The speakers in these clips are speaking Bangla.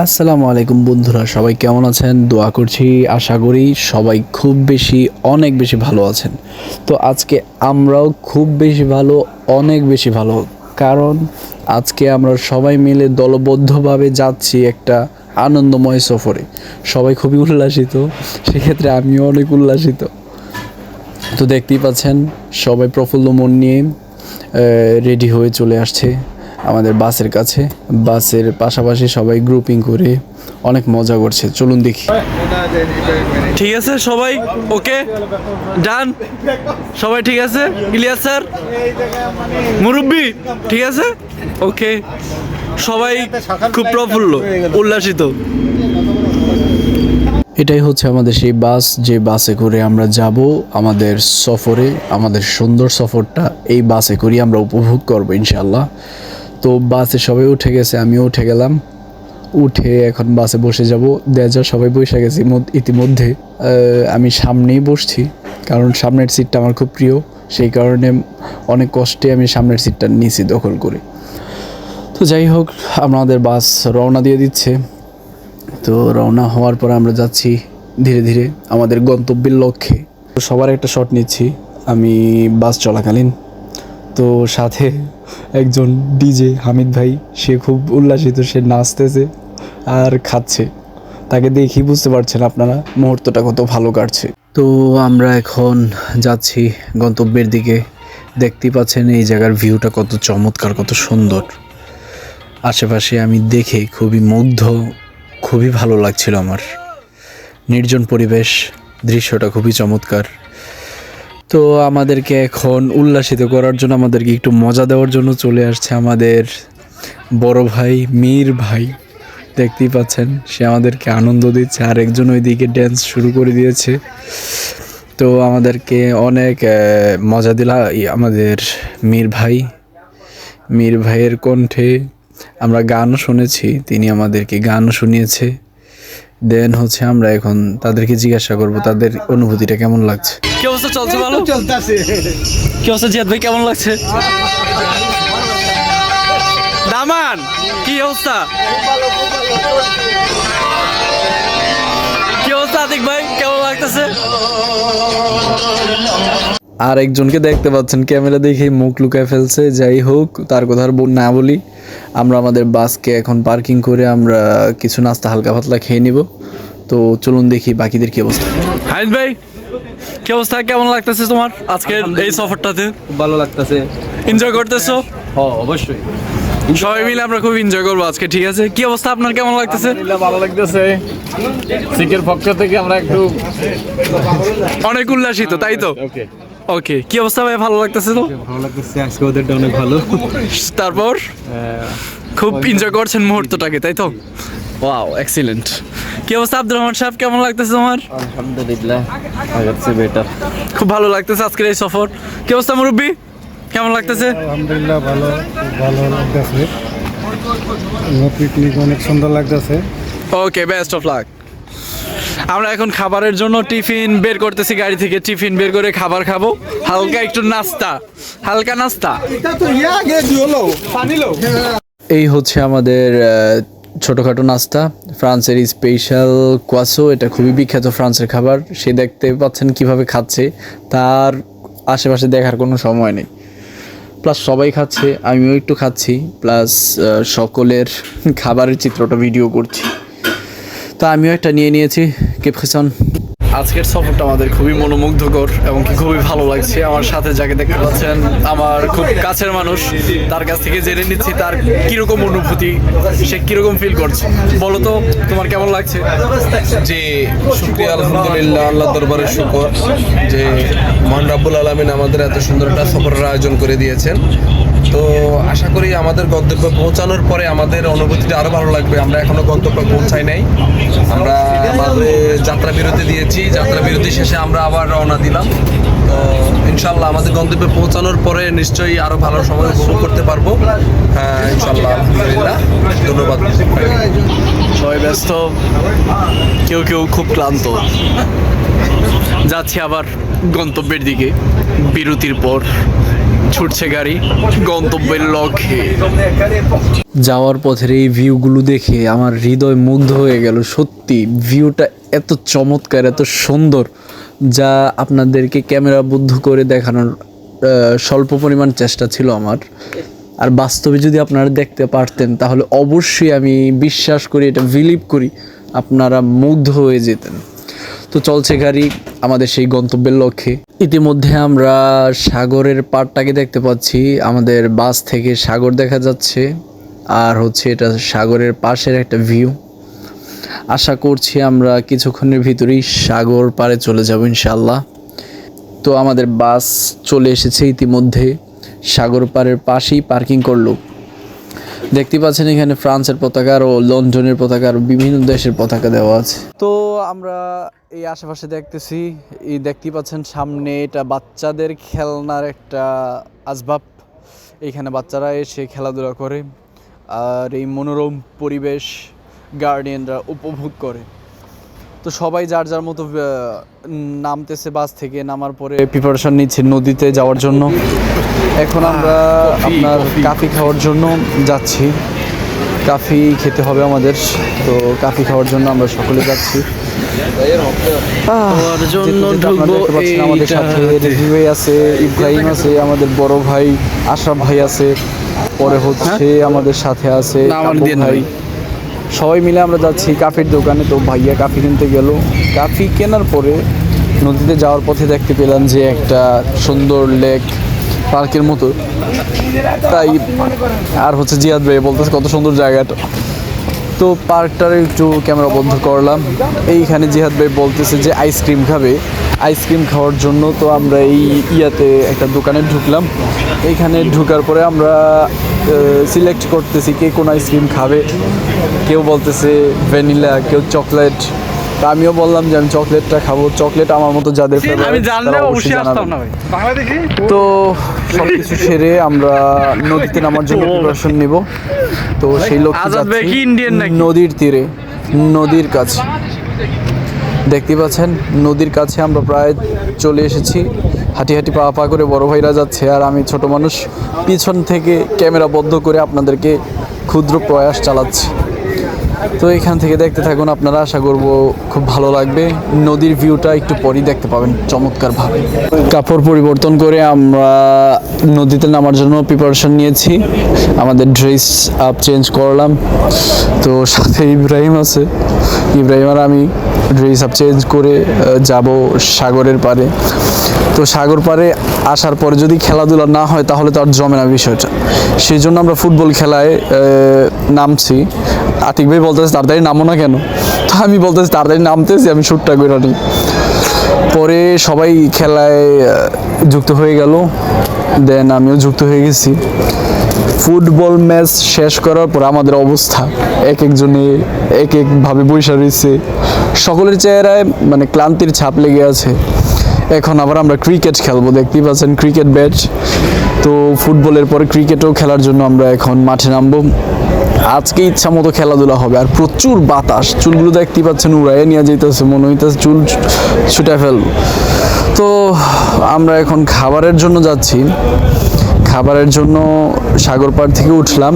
আসসালামু আলাইকুম বন্ধুরা, সবাই কেমন আছেন? দোয়া করছি, আশা করি সবাই খুব বেশি, অনেক বেশি ভালো আছেন। তো আজকে আমরাও খুব বেশি ভালো, অনেক বেশি ভালো। কারণ আজকে আমরা সবাই মিলে দলবদ্ধভাবে যাচ্ছি একটা আনন্দময় সফরে। সবাই খুবই উল্লাসিত, সেক্ষেত্রে আমিও অনেক উল্লাসিত। তো দেখতেই পাচ্ছেন, সবাই প্রফুল্ল মন নিয়ে রেডি হয়ে চলে আসছে। আমাদের বাসের কাছে। বাসের পাশাপাশি সবাই গ্রুপিং করে অনেক মজা করছে। চলুন দেখি। ঠিক আছে সবাই ওকে? ডান। সবাই ঠিক আছে? ইলিয়াস স্যার? মুরব্বি ঠিক আছে? ওকে। সবাই খুব প্রফুল্ল উল্লাসিত। এটাই হচ্ছে আমাদের সেই বাস। যে বাসে করে আমরা যাব আমাদের সফরে আমাদের সুন্দর সফরটা এই বাসে করেই আমরা উপভোগ করব ইনশাল্লাহ তো বাসে সবাই উঠে গেছে, আমিও উঠে গেলাম। উঠে এখন বাসে বসে যাব। দেজা সবাই বসে গেছি ইতিমধ্যে। আমি সামনেই বসছি, কারণ সামনের সিটটা আমার খুব প্রিয়। সেই কারণে অনেক কষ্টে আমি সামনের সিটটা নিছি দখল করে। তো যাই হোক, আমাদের বাস রওনা দিয়ে দিচ্ছে। তো রওনা হওয়ার পর আমরা যাচ্ছি ধীরে ধীরে আমাদের গন্তব্যের লক্ষ্যে। সবার একটা শট নিচ্ছি, আমি বাস চলাকালীন। তো সাথে একজন ডিজে হামিদ ভাই, সে খুব উল্লাসিত, সে নাচতেছে আর খাচ্ছে। তাকে দেখি বুঝতে পারছেন আপনারা মুহূর্তটা কত ভালো কাটছে। তো আমরা এখন যাচ্ছি গন্তব্যের দিকে। দেখতেই পাচ্ছেন এই জায়গার ভিউটা কত চমৎকার, কত সুন্দর। আশেপাশে আমি দেখে খুবই মুগ্ধ, খুবই ভালো লাগছিল আমার। নির্জন পরিবেশ, দৃশ্যটা খুবই চমৎকার। তো আমাদেরকে এখন উল্লাসিত করার জন্য আমাদেরকে একটু মজা দেওয়ার জন্য চলে আসছে আমাদের বড় ভাই মীর ভাই। দেখতেই পাচ্ছেন, সে আমাদেরকে আনন্দ দিচ্ছে, আর একজন ওইদিকে ড্যান্স শুরু করে দিয়েছে। তো আমাদেরকে অনেক মজা দিলা আমাদের মীর ভাই। মীর ভাইয়ের কণ্ঠে আমরা গানও শুনেছি, তিনি আমাদেরকে গানও শুনিয়েছে। দেন হচ্ছে আমরা এখন তাদেরকে জিজ্ঞাসা করব তাদের অনুভূতিটা কেমন লাগছে? কি অবস্থা চলছে ভালো চলতেছে। কি অবস্থা জিয়াদ ভাই কেমন লাগছে? দামান কি অবস্থা? কি অবস্থা আতিক ভাই কেমন লাগতেছে? আর একজনকে দেখতে পাচ্ছেন। ক্যামেরা দেখে মুখ লুকায় ফেলছে। যাই হোক তার কথা না বলি। আমরা আমাদের বাসকে এখন পার্কিং করে আমরা কিছু নাস্তা হালকা পাতলা খেয়ে নিব। তো চলুন দেখি বাকিদের কি অবস্থা। হাইদ ভাই কি অবস্থা? কেমন লাগতেছে তোমার আজকে এই সফরটাতে? ভালো লাগতেছে। এনজয় করতেছো? হ্যাঁ অবশ্যই। সবাই মিলে আমরা খুব এনজয় করব আজকে ঠিক আছে? কি অবস্থা আপনার? কেমন লাগতেছে? ভালো লাগতেছে। সিকের পক্ষ থেকে আমরা একটু অনেক উল্লাসিত তাই তো? ওকে ওকে কি অবস্থা ভাই? ভালো লাগতেছে তো? ভালো লাগতেছে আজকে ওদেরটা অনেক ভালো। তারপর? খুব এনজয় করছেন মুহূর্তটাকে তাই তো? ওয়াও এক্সিলেন্ট কি অবস্থা আব্দুর রহমান সাহেব? কেমন লাগতেছে তোমার? আলহামদুলিল্লাহ আগের চেয়ে বেটার খুব ভালো লাগতেছে আজকের এই সফর। কি অবস্থা মুরব্বী? কেমন লাগতেছে? আলহামদুলিল্লাহ ভালো ভালো লাগতেছে। পিকনিক অনেক সুন্দর লাগতেছে। ওকে বেস্ট অফ লাক আমরা এখন খাবারের জন্য টিফিন বের করতেছি গাড়ি থেকে। টিফিন বের করে খাবার খাব। হালকা একটু নাস্তা। হালকা নাস্তা। এই হচ্ছে আমাদের ছোটোখাটো নাস্তা। ফ্রান্সের স্পেশাল কোয়াসো, এটা খুবই বিখ্যাত ফ্রান্সের খাবার। সে দেখতে পাচ্ছেন কীভাবে খাচ্ছে। তার আশেপাশে দেখার কোনো সময় নেই। প্লাস সবাই খাচ্ছে, আমিও একটু খাচ্ছি। প্লাস সকলের খাবারের চিত্রটা ভিডিও করছি। তা আমিও একটা নিয়ে নিয়েছি কেপসন আজকের সফরটা আমাদের খুবই মনোমুগ্ধকর এবং কি খুবই ভালো লাগছে। আমার সাথে যাকে দেখতে পাচ্ছেন আমার খুব কাছের মানুষ তার কাছ থেকে জেনে নিচ্ছি তার কীরকম অনুভূতি সে কীরকম ফিল করছে। বলো তো তোমার কেমন লাগছে? যে শুক্রিয়া আলহামদুলিল্লাহ আল্লাহ দরবারের শুকর যে মহান রাব্বুল আলমিন আমাদের এত সুন্দর একটা সফরের আয়োজন করে দিয়েছেন। তো আশা করি আমাদের গন্তব্যে পৌঁছানোর পরে আমাদের অনুভূতিটা আরও ভালো লাগবে। আমরা এখনও গন্তব্যে পৌঁছাই নাই। আমরা আমাদের যাত্রা বিরতি দিয়েছি। যাত্রা বিরতি শেষে আমরা আবার রওনা দিলাম। তো ইনশাল্লাহ আমাদের গন্তব্যে পৌঁছানোর পরে নিশ্চয়ই আরও ভালো সময় উপভোগ করতে পারব। হ্যাঁ ইনশাল্লাহ আলহামদুলিল্লাহ। ধন্যবাদ। সবাই ব্যস্ত। কেউ কেউ খুব ক্লান্ত। যাচ্ছি আবার গন্তব্যের দিকে। বিরতির পর। ছুটছে গাড়ি, গন্তব্যের লক্ষ্যে। যাওয়ার পথের এই ভিউগুলো দেখে আমার হৃদয় মুগ্ধ হয়ে গেল। সত্যি, ভিউটা এত চমৎকার, এত সুন্দর, যা আপনাদেরকে ক্যামেরা বুদ্ধ করে দেখানোর স্বল্প পরিমাণ চেষ্টা ছিল আমার। আর বাস্তবে যদি আপনারা দেখতে পারতেন, তাহলে অবশ্যই আমি বিশ্বাস করি এটা বিলিভ করি আপনারা মুগ্ধ হয়ে যেতেন। তো চলছে গাড়ি, আমাদের সেই গন্তব্যের লক্ষ্যে। ইতিমধ্যে আমরা সাগরের পাড়টাকে দেখতে পাচ্ছি। আমাদের বাস থেকে সাগর দেখা যাচ্ছে। আর হচ্ছে এটা সাগরের পাশের একটা ভিউ আশা করছি আমরা কিছুক্ষণের ভিতরেই সাগর পাড়ে চলে যাব ইনশাল্লাহ তো আমাদের বাস চলে এসেছে ইতিমধ্যে। সাগর পাড়ের পাশেই পার্কিং করল। দেখতে পাচ্ছেন এখানে ফ্রান্সের পতাকা ও লন্ডনের পতাকা আর বিভিন্ন দেশের পতাকা দেওয়া আছে। তো আমরা এই আশেপাশে দেখতেছি, এই দেখতে পাচ্ছেন সামনে এটা বাচ্চাদের খেলনার একটা আসবাব। এখানে বাচ্চারা এসে খেলাধুলা করে আর এই মনোরম পরিবেশ গার্ডিয়ানরা উপভোগ করে। তো সবাই যার যার মতো নামতেছে বাস থেকে নামার পরে প্রিপারেশন নিচ্ছে নদীতে যাওয়ার জন্য। এখন আমরা আপনার কাফি খাওয়ার জন্য যাচ্ছি। কাফি খেতে হবে আমাদের তো কাফি খাওয়ার জন্য আমরা সকলে যাচ্ছি। আমাদের সাথে। রিভিউ আছে ইব্রাহিম আছে আমাদের বড় ভাই আশরাফ ভাই আছে পরে হচ্ছে আমাদের সাথে আছে ভাই। সবাই মিলে আমরা যাচ্ছি কাফির দোকানে। তো ভাইয়া কাফি কিনতে গেল। কাফি কেনার পরে নদীতে যাওয়ার পথে দেখতে পেলাম যে একটা সুন্দর লেক পার্কের মতো। তাই আর হচ্ছে জিয়াদ ভাই বলতেছে কত সুন্দর জায়গাটা। তো পার্কটার একটু ক্যামেরা বন্ধ করলাম। এইখানে জিহাদ ভাই বলতেছে যে আইসক্রিম খাবে। আইসক্রিম খাওয়ার জন্য তো আমরা এই ইয়াতে একটা দোকানে ঢুকলাম। এইখানে ঢুকার পরে আমরা সিলেক্ট করতেছি কে কোন আইসক্রিম খাবে। কেউ বলতেছে ভ্যানিলা কেউ চকলেট তা আমিও বললাম যে আমি চকলেটটা খাব। চকলেট আমার মতো যাদের আমি তো সব কিছু সেরে আমরা নদীতে নামার জন্য প্রিপারেশন নিব। তো সেই লক্ষ্যে আজাদ ভাই যাচ্ছি কি Indian নাকি? নদীর তীরে নদীর কাছে। দেখতে পাচ্ছেন নদীর কাছে আমরা প্রায় চলে এসেছি। হাঁটি হাঁটি পা পা করে বড় ভাইরা যাচ্ছে আর আমি ছোট মানুষ পিছন থেকে ক্যামেরা বদ্ধ করে আপনাদেরকে ক্ষুদ্র প্রয়াস চালাচ্ছি। তো এখান থেকে দেখতে থাকুন, আপনারা আশা করব খুব ভালো লাগবে। নদীর ভিউটা একটু পরই দেখতে পাবেন চমৎকারভাবে। কাপড় পরিবর্তন করে আমরা নদীতে নামার জন্য প্রিপারেশন নিয়েছি। আমাদের ড্রেস আপ চেঞ্জ করলাম। তো সাথে ইব্রাহিম আছে। ইব্রাহিম আর আমি ড্রেস আপ চেঞ্জ করে যাব সাগরের পাড়ে। তো সাগর পাড়ে আসার পরে যদি খেলাধুলা না হয়, তাহলে তো আর জমে না বিষয়টা। সেই জন্য আমরা ফুটবল খেলায় নামছি। আতিক ভাই বলতেছে তাড়াতাড়ি নামো না কেন? তো আমি বলতেছি তাড়াতাড়ি নামতেছি, আমি শ্যুটটা করে নিই। পরে সবাই খেলায় যুক্ত হয়ে গেল। দেন আমিও যুক্ত হয়ে গেছি। ফুটবল ম্যাচ শেষ করার পর আমাদের অবস্থা, এক একজনে এক একভাবে বৈশা রয়েছে সকলের চেহারায় মানে ক্লান্তির ছাপ লেগে আছে। এখন আবার আমরা ক্রিকেট খেলব, দেখতেই পাচ্ছেন ক্রিকেট ব্যাচ তো ফুটবলের পরে ক্রিকেটও খেলার জন্য আমরা এখন মাঠে নামবো। আজকে ইচ্ছা মতো খেলাধুলা হবে, আর প্রচুর বাতাস। চুলগুলো দেখতেই পাচ্ছেন উড়াইয়ে নিয়ে যেতেছে মনে হইতেছে চুল ছুটে ফেলব। তো আমরা এখন খাবারের জন্য যাচ্ছি। খাবারের জন্য সাগর পাড় থেকে উঠলাম।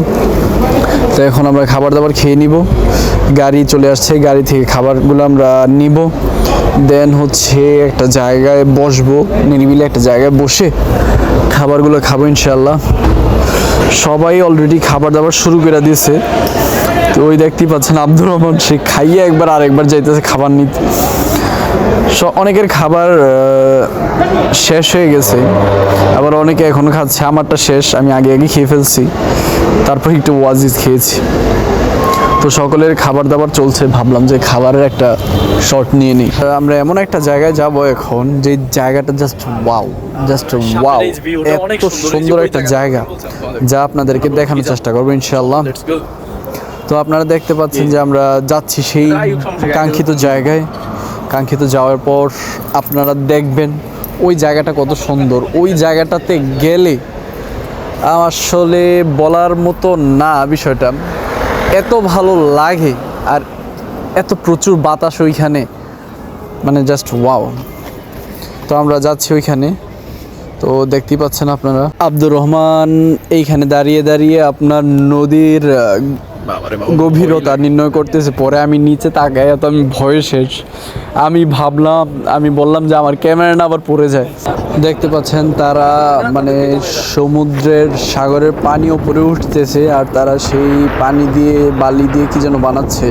তো এখন আমরা খাবার দাবার খেয়ে নিব। গাড়ি চলে আসছে, গাড়ি থেকে খাবারগুলো আমরা নিব। দেন হচ্ছে একটা জায়গায় বসবো, নিরিবিলি একটা জায়গায় বসে খাবারগুলো খাব ইনশাল্লাহ সবাই অলরেডি খাবার দাবার শুরু করে দিয়েছে। তো ওই দেখতেই পাচ্ছেন আব্দুর রহমান, সে খাইয়ে একবার আরেকবার যাইতেছে খাবার নিতে। অনেকের খাবার শেষ হয়ে গেছে। আবার অনেকে এখনও খাচ্ছে, আমারটা শেষ, আমি আগে আগে খেয়ে ফেলছি। তারপর একটু ওয়াজিজ খেয়েছি। তো সকলের খাবার দাবার চলছে ভাবলাম যে খাবারের একটা শর্ট নিয়ে নিই। আমরা এমন একটা জায়গায় যাব এখন যে জায়গাটা জাস্ট ওয়াও জাস্ট ওয়াও এত সুন্দর, একটা জায়গা যা আপনাদেরকে দেখানোর চেষ্টা করব ইনশাল্লাহ তো আপনারা দেখতে পাচ্ছেন যে আমরা যাচ্ছি সেই কাঙ্ক্ষিত জায়গায়। কাঙ্ক্ষিত যাওয়ার পর আপনারা দেখবেন ওই জায়গাটা কত সুন্দর। ওই জায়গাটাতে গেলে আসলে বলার মতো না বিষয়টা। এত ভালো লাগে আর এত প্রচুর বাতাস ওইখানে মানে জাস্ট ওয়াও তো আমরা যাচ্ছি ওইখানে। তো দেখতেই পাচ্ছেন আপনারা, আব্দুর রহমান এইখানে দাঁড়িয়ে দাঁড়িয়ে আপনার নদীর গভীরতা নির্ণয় করতেছে। পরে আমি নিচে তাকাই তো আমি ভয়ে শেষ। আমি ভাবলাম, আমি বললাম যে আমার ক্যামেরা না আবার পড়ে যায়। দেখতে পাচ্ছেন তারা মানে সমুদ্রের সাগরের পানি ওপরে উঠতেছে আর তারা সেই পানি দিয়ে বালি দিয়ে কি যেন বানাচ্ছে।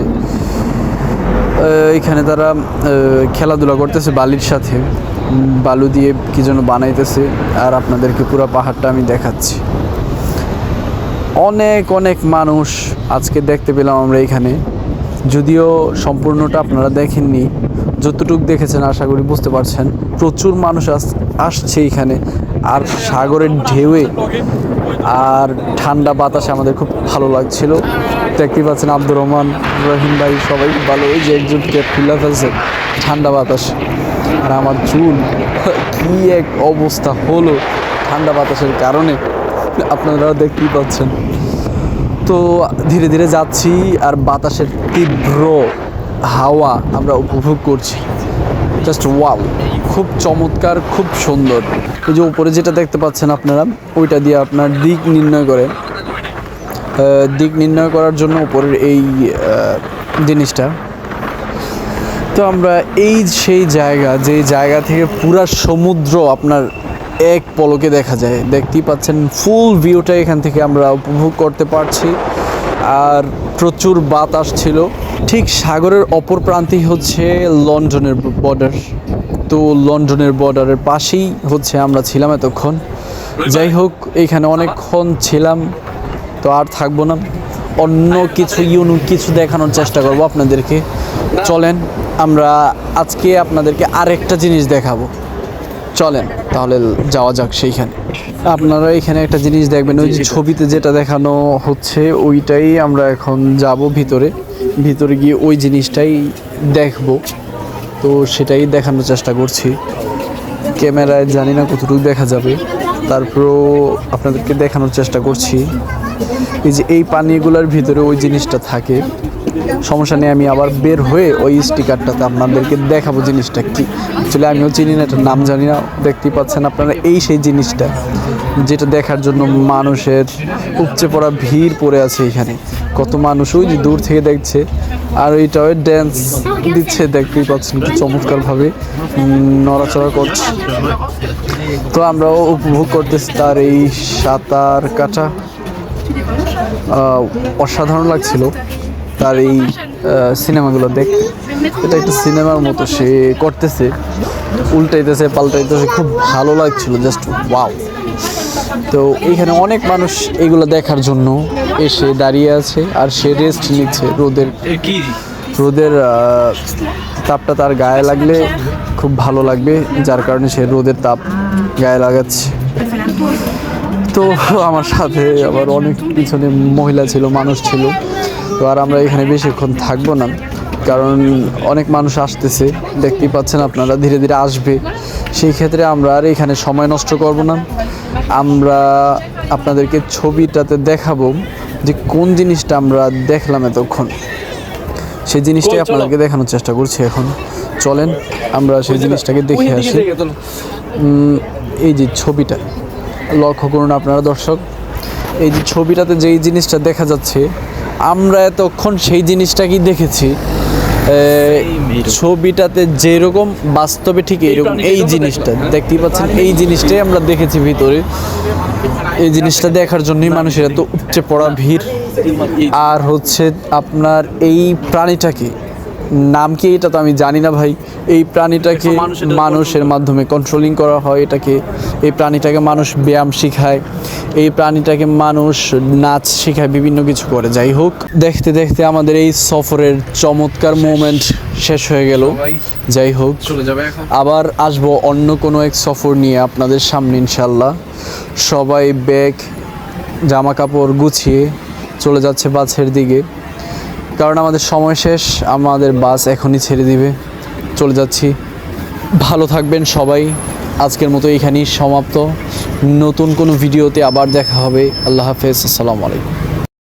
এখানে তারা খেলাধুলা করতেছে বালির সাথে। বালু দিয়ে কি যেন বানাইতেছে। আর আপনাদেরকে পুরো পাহাড়টা আমি দেখাচ্ছি। অনেক অনেক মানুষ আজকে দেখতে পেলাম আমরা এখানে। যদিও সম্পূর্ণটা আপনারা দেখেননি, যতটুক দেখেছেন আশা করি বুঝতে পারছেন। প্রচুর মানুষ আস- আসছে এখানে, আর সাগরের ঢেউয়ে আর ঠান্ডা বাতাসে আমাদের খুব ভালো লাগছিল। দেখতে পাচ্ছেন আব্দুর রহমান, রহিম ভাই সবাই ভালো ওই যে একজন ক্যাপ খুলে ফেলছে ঠান্ডা বাতাস। আর আমার চুল, কি এক অবস্থা হলো ঠান্ডা বাতাসের কারণে, আপনারা দেখতেই পাচ্ছেন। তো ধীরে ধীরে যাচ্ছি আর বাতাসের তীব্র হাওয়া আমরা উপভোগ করছি। জাস্ট ওয়াও খুব চমৎকার, খুব সুন্দর। এই যে উপরে যেটা দেখতে পাচ্ছেন আপনারা, ওইটা দিয়ে আপনার দিক নির্ণয় করে দিক নির্ণয় করার জন্য উপরের এই জিনিসটা। তো আমরা এই সেই জায়গা, যে জায়গা থেকে পুরা সমুদ্র আপনার এক পলকে দেখা যায়। দেখতেই পাচ্ছেন ফুল ভিউটা এখান থেকে আমরা উপভোগ করতে পারছি। আর প্রচুর বাতাস ছিল। ঠিক সাগরের অপর প্রান্তেই হচ্ছে লন্ডনের বর্ডার তো লন্ডনের বর্ডারের পাশেই হচ্ছে আমরা ছিলাম এতক্ষণ। যাই হোক, এখানে অনেকক্ষণ ছিলাম। তো আর থাকব না। অন্য কিছু ইউনিক কিছু দেখানোর চেষ্টা করব আপনাদেরকে। চলেন, আমরা আজকে আপনাদেরকে আরেকটা জিনিস দেখাবো। চলেন তাহলে যাওয়া যাক সেইখানে। আপনারা এখানে একটা জিনিস দেখবেন ওই যে ছবিতে যেটা দেখানো হচ্ছে ওইটাই আমরা এখন যাব ভিতরে। ভিতরে গিয়ে ওই জিনিসটাই দেখব। তো সেটাই দেখানোর চেষ্টা করছি। ক্যামেরায় জানি না কতটুকু দেখা যাবে। তারপরও আপনাদেরকে দেখানোর চেষ্টা করছি। এই যে এই পানিগুলোর ভিতরে ওই জিনিসটা থাকে। সমস্যা নেই আমি আবার বের হয়ে ওই স্টিকারটাতে আপনাদেরকে দেখাবো জিনিসটা কি। অ্যাকচুয়ালি আমিও চিনি না, এটার নাম জানি না, দেখতেই পাচ্ছেন আপনারা এই সেই জিনিসটা, যেটা দেখার জন্য মানুষের উপচে পড়া ভিড় পড়ে আছে এখানে। কত মানুষ ওই যে দূর থেকে দেখছে, আর ওইটাও ড্যান্স দিচ্ছে, দেখতেই পাচ্ছেন কি চমৎকারভাবে নড়াচড়া করছে। তো আমরাও উপভোগ করতেছি তার এই সাঁতার কাটা। অসাধারণ লাগছিল। তার এই সিনেমাগুলো দেখতে। এটা একটা সিনেমার মতো সে করতেছে, উল্টাইতেছে, পাল্টাইতেছে, খুব ভালো লাগছিল জাস্ট ওয়াও তো এইখানে অনেক মানুষ এগুলো দেখার জন্য এসে দাঁড়িয়ে আছে, আর সে রেস্ট নিচ্ছে রোদের। রোদের তাপটা তার গায়ে লাগলে খুব ভালো লাগবে, যার কারণে সে রোদের তাপ গায়ে লাগাচ্ছে। তো আমার সাথে আবার অনেক পিছনে মহিলা ছিল, মানুষ ছিল। তো আর আমরা এখানে বেশিক্ষণ থাকব না। কারণ অনেক মানুষ আসতেছে দেখতেই পাচ্ছেন আপনারা ধীরে ধীরে আসবে। সেই ক্ষেত্রে আমরা আর এখানে সময় নষ্ট করব না। আমরা আপনাদেরকে ছবিটাতে দেখাবো যে কোন জিনিসটা আমরা দেখলাম এতক্ষণ। সেই জিনিসটাই আপনাদেরকে দেখানোর চেষ্টা করছি এখন। চলেন আমরা সেই জিনিসটাকে দেখে আসি। এই যে ছবিটা লক্ষ্য করুন আপনারা দর্শক। এই যে ছবিটাতে যেই জিনিসটা দেখা যাচ্ছে আমরা এতক্ষণ সেই জিনিসটা কি দেখেছি? ছবিটাতে যেরকম, বাস্তবে ঠিক এইরকম এই জিনিসটা। দেখতেই পাচ্ছেন, এই জিনিসটাই আমরা দেখেছি ভিতরে। এই জিনিসটা দেখার জন্যই মানুষের এত উপচে পড়া ভিড়। আর হচ্ছে আপনার এই প্রাণীটাকে নাম কি এটা তো আমি জানি না ভাই। এই প্রাণীটাকে মানুষের মাধ্যমে কন্ট্রোলিং করা হয় এটাকে এই প্রাণীটাকে মানুষ ব্যায়াম শেখায় এই প্রাণীটাকে মানুষ নাচ শেখায় বিভিন্ন কিছু করে। যাই হোক দেখতে দেখতে আমাদের এই সফরের চমৎকার মোমেন্ট শেষ হয়ে গেল। যাই হোক চলে যাবে এখন। আবার আসব অন্য কোনো এক সফর নিয়ে আপনাদের সামনে ইনশাল্লাহ সবাই ব্যাগ জামা কাপড় গুছিয়ে চলে যাচ্ছে বাসের দিকে। কারণ আমাদের সময় শেষ, আমাদের বাস এখনই ছেড়ে দিবে। চলে যাচ্ছি। ভালো থাকবেন সবাই। আজকের মতো এখানেই সমাপ্ত। নতুন কোনো ভিডিওতে আবার দেখা হবে। আল্লাহ হাফেজ। আসসালামু আলাইকুম।